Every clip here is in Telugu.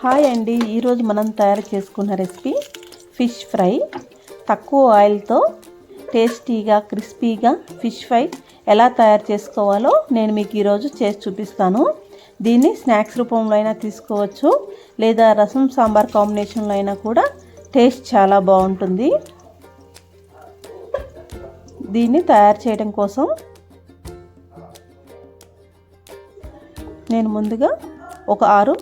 హాయ్ అండి. ఈరోజు మనం తయారు చేసుకున్న రెసిపీ ఫిష్ ఫ్రై. తక్కువ ఆయిల్తో టేస్టీగా క్రిస్పీగా ఫిష్ ఫ్రై ఎలా తయారు చేసుకోవాలో నేను మీకు ఈరోజు చేసి చూపిస్తాను. దీన్ని స్నాక్స్ రూపంలో అయినా తీసుకోవచ్చు లేదా రసం సాంబార్ కాంబినేషన్లో అయినా కూడా టేస్ట్ చాలా బాగుంటుంది. దీన్ని తయారు చేయడం కోసం నేను ముందుగా ఒక ఆరు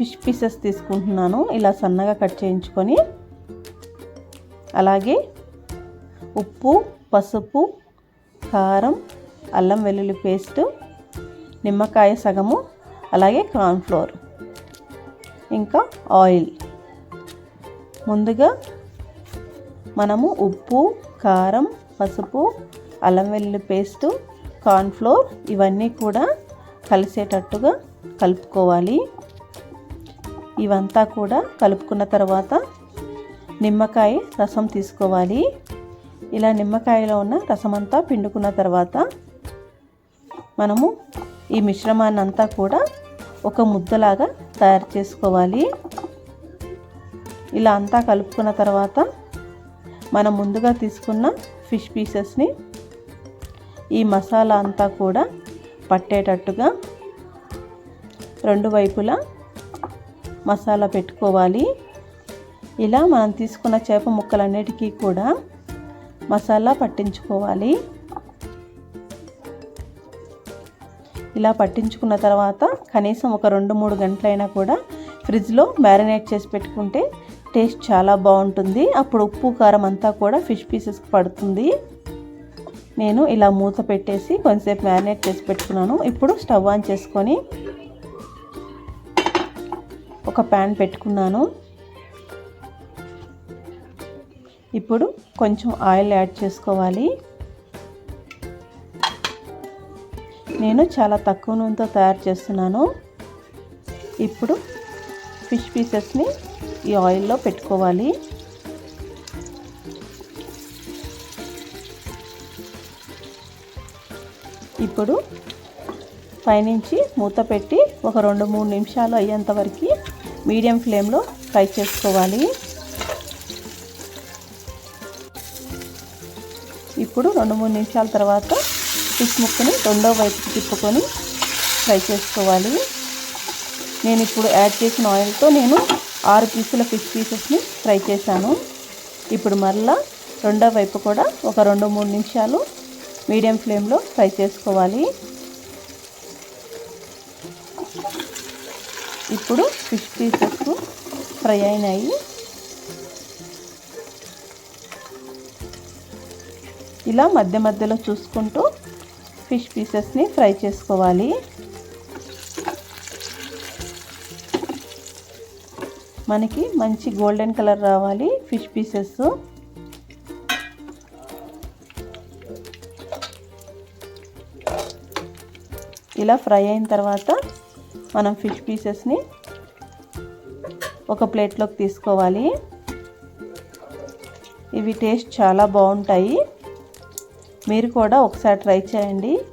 ఫిష్ పీసెస్ తీసుకుంటున్నాను. ఇలా సన్నగా కట్ చేయించుకొని అలాగే ఉప్పు పసుపు కారం అల్లం వెల్లుల్లి పేస్టు నిమ్మకాయ సగము అలాగే కార్న్ఫ్లోర్ ఇంకా ఆయిల్. ముందుగా మనము ఉప్పు కారం పసుపు అల్లం వెల్లుల్లి పేస్టు కార్న్ఫ్లోర్ ఇవన్నీ కూడా కలిసేటట్టుగా కలుపుకోవాలి. ఇవంతా కూడా కలుపుకున్న తర్వాత నిమ్మకాయ రసం తీసుకోవాలి. ఇలా నిమ్మకాయలో ఉన్న రసం అంతా పిండుకున్న తర్వాత మనము ఈ మిశ్రమాన్ని అంతా కూడా ఒక ముద్దలాగా తయారు చేసుకోవాలి. ఇలా అంతా కలుపుకున్న తర్వాత మనం ముందుగా తీసుకున్న ఫిష్ పీసెస్ని ఈ మసాలా అంతా కూడా పట్టేటట్టుగా రెండు వైపులా మసాలా పెట్టుకోవాలి. ఇలా మనం తీసుకున్న చేప ముక్కలన్నిటికీ కూడా మసాలా పట్టించుకోవాలి. ఇలా పట్టించుకున్న తర్వాత కనీసం ఒక రెండు మూడు గంటలైనా కూడా ఫ్రిడ్జ్లో మ్యారినేట్ చేసి పెట్టుకుంటే టేస్ట్ చాలా బాగుంటుంది. అప్పుడు ఉప్పు కారం అంతా కూడా ఫిష్ పీసెస్కి పడుతుంది. నేను ఇలా మూత పెట్టేసి కొంచెంసేపు మ్యారినేట్ చేసి పెట్టుకున్నాను. ఇప్పుడు స్టవ్ ఆన్ చేసుకొని ఒక ప్యాన్ పెట్టుకున్నాను. ఇప్పుడు కొంచెం ఆయిల్ యాడ్ చేసుకోవాలి. నేను చాలా తక్కువ నూనెతో తయారు చేస్తున్నాను. ఇప్పుడు ఫిష్ పీసెస్ని ఈ ఆయిల్లో పెట్టుకోవాలి. ఇప్పుడు పైనుంచి మూత పెట్టి ఒక రెండు మూడు నిమిషాలు అయ్యేంత వరకు మీడియం ఫ్లేమ్లో ఫ్రై చేసుకోవాలి. ఇప్పుడు రెండు మూడు నిమిషాల తర్వాత ఫిష్ ముక్కని రెండో వైపుకి తిప్పుకొని ఫ్రై చేసుకోవాలి. నేను ఇప్పుడు యాడ్ చేసిన ఆయిల్తో నేను ఆరు పీసుల ఫిష్ పీసెస్ని ఫ్రై చేశాను. ఇప్పుడు మరలా రెండో వైపు కూడా ఒక రెండు మూడు నిమిషాలు మీడియం ఫ్లేమ్లో ఫ్రై చేసుకోవాలి. ఇప్పుడు ఫిష్ పీసెస్ ఫ్రై అయినాయి. ఇలా మధ్య మధ్యలో చూసుకుంటూ ఫిష్ పీసెస్ని ఫ్రై చేసుకోవాలి. మనకి మంచి గోల్డెన్ కలర్ రావాలి ఫిష్ పీసెస్. ఇలా ఫ్రై అయిన తర్వాత మనం ఫిష్ పీసెస్ని ఒక ప్లేట్లోకి తీసుకోవాలి. ఇవి టేస్ట్ చాలా బాగుంటాయి. మీరు కూడా ఒకసారి ట్రై చేయండి.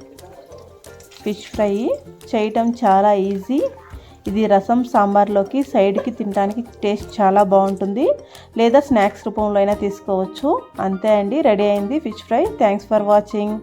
ఫిష్ ఫ్రై చేయటం చాలా ఈజీ. ఇది రసం సాంబార్లోకి సైడ్కి తినడానికి టేస్ట్ చాలా బాగుంటుంది. లేదా స్నాక్స్ రూపంలో అయినా తీసుకోవచ్చు. అంతే అండి. రెడీ అయింది fish fry. Thanks for watching.